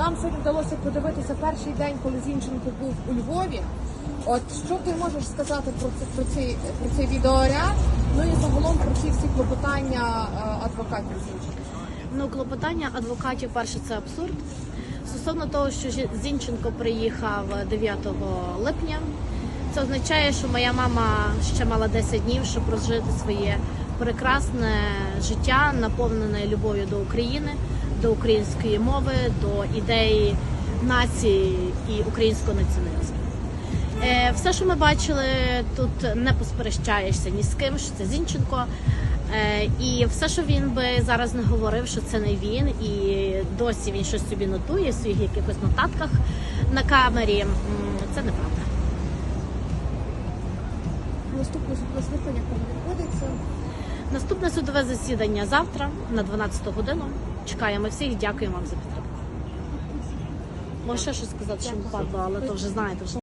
Нам сьогодні вдалося подивитися перший день, коли Зінченко був у Львові. От що ти можеш сказати про це про цей про цей відеоряд? Ну і загалом про ці всі клопотання е, адвокатів Зінченка. Ну, клопотання адвокатів, перше, це абсурд. Стосовно того, що Зінченко приїхав 9 липня, це означає, що моя мама ще мала 10 днів, щоб прожити своє прекрасне життя, наповнене любов'ю до України, до української мови, до ідеї нації і українського націоналізму. Е, Все, що ми бачили, тут не посперечаєшся ні з ким, що це Зінченко. Е, І все, що він би зараз не говорив, що це не він, і досі він щось собі нотує в своїх якихось нотатках на камері. Це неправда. Наступне судове слухання коли відбудеться. Наступне судове засідання завтра на 12 годину. Чекаємо всіх. Дякуємо вам за підтримку. Може ще щось сказати, що впадло, але то вже знаєте.